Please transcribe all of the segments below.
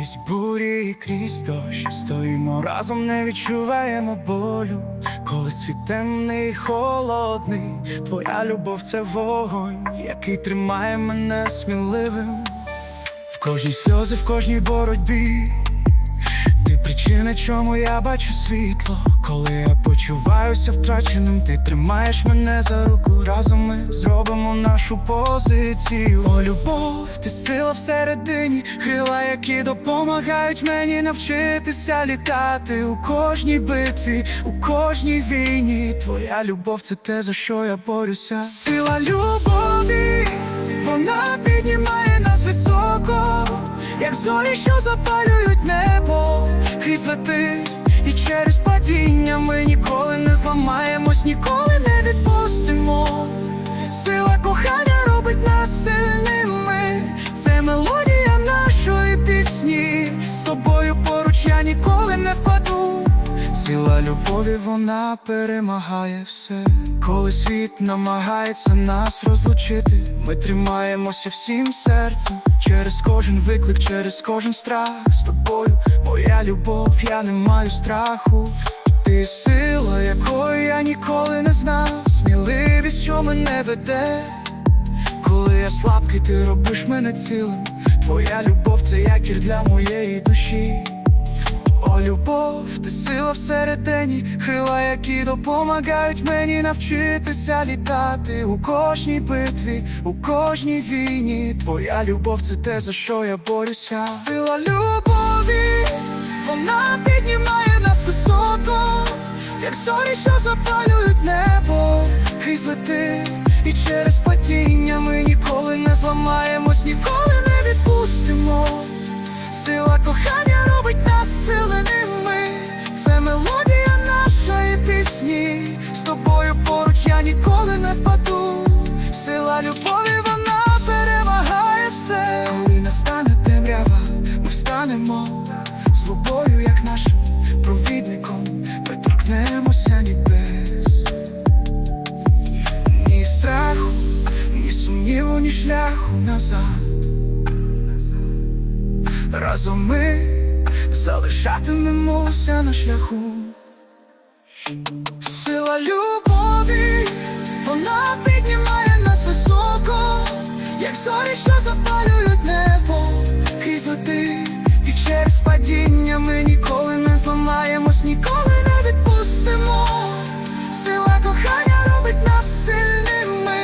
Крізь бурі, і крізь дощ стоїмо разом, не відчуваємо болю, коли світ темний, холодний, твоя любов це вогонь, який тримає мене сміливим. В кожній сльозі, в кожній боротьбі. Ти причина, чому я бачу світло, коли я почуваюся втраченим, ти тримаєш мене за руку. Разом ми зробимо нашу позицію. О, любов, ти сила всередині, крила, які допомагають мені навчитися літати у кожній битві, у кожній війні. Твоя любов це те, за що я борюся. Сила любові, вона піднімає нас високо, як зорі, що запалюють небо, крізь лети і через падіння ми ніколи не зламаємось, ніколи не відпустимо. Сила кохання робить нас Сила любові вона перемагає все. Коли світ намагається нас розлучити, ми тримаємося всім серцем. Через кожен виклик, через кожен страх. З тобою моя любов, я не маю страху. Ти сила, якої я ніколи не знав. Сміливість, що мене веде. Коли я слабкий, ти робиш мене цілим. Твоя любов це якір для моєї душі. О, любов, ти сила всередині, крила, які допомагають мені навчитися літати у кожній битві, у кожній війні. Твоя любов це те, за що я борюся. Сила любові, вона піднімає нас високо, як зорі, що запалюють небо, крізь лети і через падіння ми ніколи не зламаємось, ніколи не відпустимо. Сила кохання ніколи не впаду. Сила любові вона перемагає все. Коли настане темрява, ми встанемо з тобою, як нашим провідником, ми торкнемося небес. Ні страху, ні сумніву, ні шляху назад. Разом ми залишатимемося на шляху. Сила любові, через падіння ми ніколи не зламаємось, ніколи не відпустимо. Сила кохання робить нас сильними.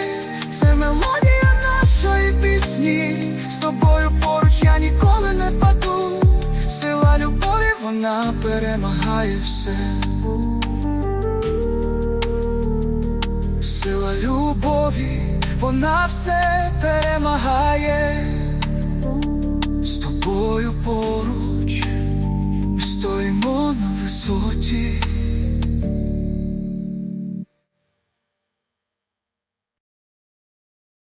Це мелодія нашої пісні. З тобою поруч я ніколи не впаду. Сила любові, вона перемагає все. Сила любові, вона все перемагає. 自。